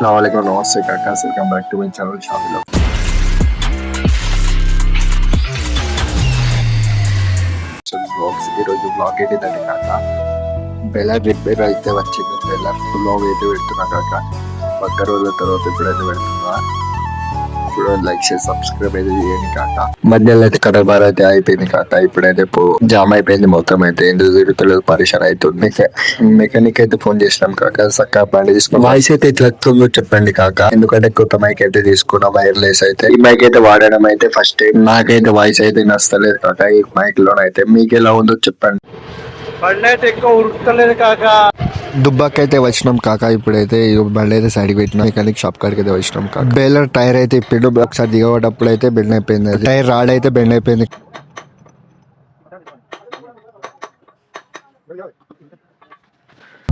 అస్సలం నమస్తే కాకా welcome back to my channel షాపిలో blogs ఈరోజు బ్లాగ్ ఏంటిదండి కాక బెలర్ రిపేర్ అయితే వచ్చింది బెలర్ బ్లాగ్ అయితే పెడుతున్నా కాక ఒక్క రోజుల తర్వాత ఎప్పుడైతే పెడుతున్నా. ఇప్పుడు లైక్ చేసి సబ్స్క్రైబ్ అయితే చేయండి కాక. మధ్యలో అయితే బార్ అయితే అయిపోయింది కాక. ఇప్పుడైతే జామ్ అయిపోయింది మొత్తం అయితే. ఎందుకు తిరుగుతలేదు పరిశాన్ అవుతుంది మెక- మెకానిక్ అయితే ఫోన్ చేసినాం కాక. చక్కగా బండి తీసుకుని వాయిస్ అయితే ఎట్లా వస్తుందో చెప్పండి కాక. ఎందుకంటే కొత్త మైక్ అయితే తీసుకున్న. వైర్లెస్ అయితే. ఈ మైక్ అయితే వాడడం అయితే ఫస్ట్ టైం నాకైతే వాయిస్ అయితే నచ్చలేదు కాక. ఈ మైక్ లోనైతే మీకు ఎలా ఉందో చెప్పండి. బండి అయితే ఎక్కువ ఉరుకుతలేదు కాక. దుబ్బాకి అయితే వచ్చినాం కాక ఇప్పుడైతే బండి అయితే సైడ్ పెట్టినా. మెకానిక్ షాప్ కాడికి అయితే వచ్చినాం కాక. బేలర్ టైర్ అయితే ఇప్పిండు. ఒకసారి దిగబడప్పుడు అయితే బెండ్ అయిపోయింది టైర్ రాడ్ అయితే బెండ్ అయిపోయింది.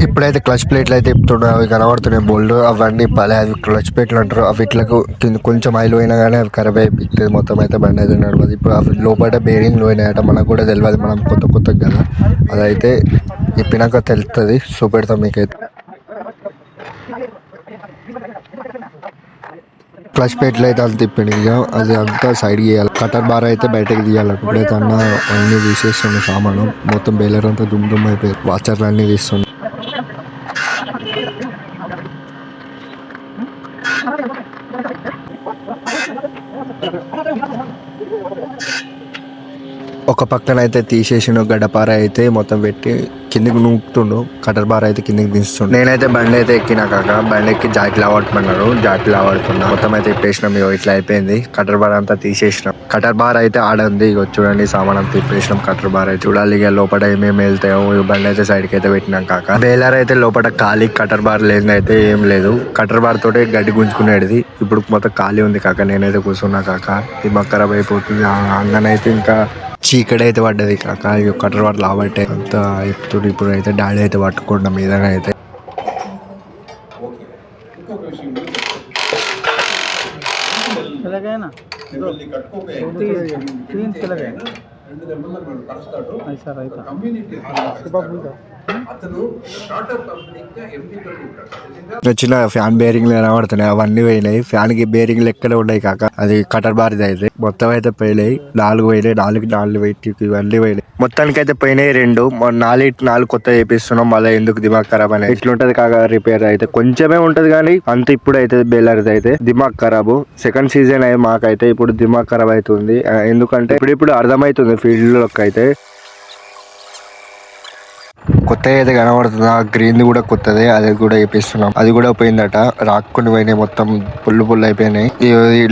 ఇప్పుడైతే క్లచ్ ప్లేట్లు అయితే ఇప్పుతున్నాయి అవి కనబడుతున్నాయి. బోల్డ్ అవన్నీ పలే అవి క్లచ్ ప్లేట్లు అంటారు. అవి ఇట్లకు కింద కొంచెం ఆయిల్ పోయినా కానీ అవి ఖరాబ్ అయిపోతుంది మొత్తం అయితే బండి అయితే నడవదు. ఇప్పుడు అవి లోపల బేరింగ్ పోయినాయట మనకు కూడా తెలియదు మనం కొత్త కొత్త కదా. అదైతే ఇప్పినాక తెలుస్తుంది చూపెడతాం మీకైతే. క్లచ్ ప్లేట్లు అయితే అంత తిప్పింది ఇక అది అంతా సైడ్ చేయాలి కటర్ బార్ అయితే బయటకి తీయాలి ఇప్పుడైతే అన్న అన్ని తీసేస్తుంది సామాను. మొత్తం బేలర్ అంతా దుమ్ దుమ్ అయిపోయి వాచర్లు అన్ని తీస్తుండే ఒక పక్కన అయితే తీసేసిన గడ్డపార అయితే మొత్తం పెట్టి కిందికి నూపుతుండు కటర్ బార్ అయితే కిందికి దిస్తుండు నేనైతే బండి అయితే ఎక్కినా కాక బండి ఎక్కి జాకెట్ లావట్టుకున్నాను జాకెట్ లావడుతున్నా మొత్తం అయితే ఇప్పేసినాం ఇగో ఇట్లా అయిపోయింది. కటర్ బార్ అంతా తీసేసినాం. కటర్ బార్ అయితే ఆడ ఉంది ఇక చూడండి సామాన్ అంతా తిప్పేసినాం కటర్ బార్ అయితే చూడాలి. ఇక లోపల ఏమేమి వెళ్తాయో ఈ బండి అయితే సైడ్కి అయితే పెట్టినాం కాక. బేలర్ అయితే లోపల ఖాళీ కటర్ బార్ లేదు అయితే ఏం లేదు. కటర్ బార్ తోటి గడ్డి గుంజుకునేది. ఇప్పుడు మొత్తం ఖాళీ ఉంది కాక నేనైతే కూర్చున్నా కాక. ఇది మక్కరబ్ అయిపోతుంది అంగనైతే ఇంకా చీకటి అయితే పడ్డది కాక ఇక కటర్ బార్ లాబట్టే అంతా ఇప్పుడు ఇప్పుడు అయితే డాడీ అయితే పట్టుకుండా మీద అయితే తెలగైనా వచ్చిన ఫ్యాన్ బేరింగ్లు కనబడుతున్నాయి అవన్నీ పోయినాయి. ఫ్యాన్కి బేరింగ్లు ఎక్కడ ఉన్నాయి కాక అది కటర్ బారిది అయితే. మొత్తం అయితే పోయినాయి. నాలుగు పోయినాయి నాలుగు నాలుగు వెయిట్ ఇవన్నీ పోయినాయి. మొత్తానికి అయితే పోయినాయి రెండు. నాలుగు నాలుగు కొత్త చేపిస్తున్నాం మళ్ళీ ఎందుకు దిమాగ్ ఖరాబ్ అనేది. ఇట్లుంటది కాక రిపేర్ అయితే. కొంచెమే ఉంటది కానీ అంత ఇప్పుడు అయితే బేలర్ అయితే దిమాగ్ ఖరాబ్. సెకండ్ సీజన్ అయితే మాకైతే ఇప్పుడు దిమాగ్ ఖరాబ్ అవుతుంది. ఎందుకంటే ఇప్పుడు ఇప్పుడు అర్థమవుతుంది ఫీల్డ్లోకి అయితే. కొత్త అయితే కనబడుతుంది? ఆ గ్రీన్ కూడా కొత్తదే అది కూడా వేపిస్తున్నాం అది కూడా పోయిందట. రాక్కుని పోయినాయి మొత్తం పుల్లు పుల్లు అయిపోయినాయి.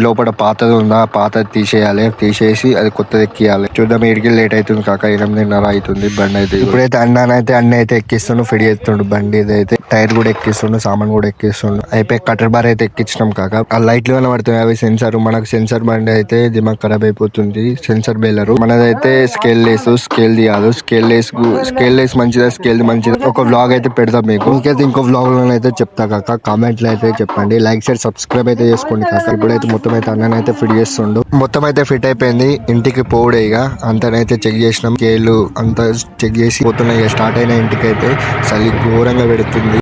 లోపల పాతది ఉందా? ఆ పాతది తీసేయాలి. తీసేసి అది కొత్తది ఎక్కియాలి. చూద్దాం ఏడికి లేట్ అవుతుంది కాక ఎనిమిదిన్నర అవుతుంది బండి అయితే. ఇప్పుడైతే అన్నానైతే అన్న అయితే ఎక్కిస్తుండు ఫిడి చేస్తుండు బండి అయితే టైర్ కూడా ఎక్కిస్తుండు సామాన్ కూడా ఎక్కిస్తుండు. అయిపోయి కటర్ బార్ అయితే ఎక్కించినాం కాక. ఆ లైట్లు కనబడుతున్నాయి అవి సెన్సార్. మనకు సెన్సార్ బండి అయితే దిమాగ్ ఖరాబ్ అయిపోతుంది. సెన్సార్ బేలరు మనదైతే స్కేల్ లేసు స్కేల్ తీయాలి. స్కేల్ లేస్ స్కేల్ లేస్ మంచిదా స్కేల్ మంచిదా ఒక వ్లాగ్ అయితే పెడతాం మీకు. ఇంకైతే ఇంకో వ్లాగ్లో అయితే చెప్తా కాక కామెంట్లో అయితే చెప్పండి. లైక్ షేర్ సబ్స్క్రైబ్ అయితే చేసుకోండి కాక. ఇప్పుడైతే మొత్తం అయితే అన్ననైతే ఫిట్ చేస్తుండు. మొత్తం అయితే ఫిట్ అయిపోయింది. ఇంటికి పోవుడే ఇక. అంతనైతే చెక్ చేసినాం. స్కేల్ అంతా చెక్ చేసి పోతున్నాయి స్టార్ట్ అయిన ఇంటికి అయితే చలి ఘోరంగా పెడుతుంది.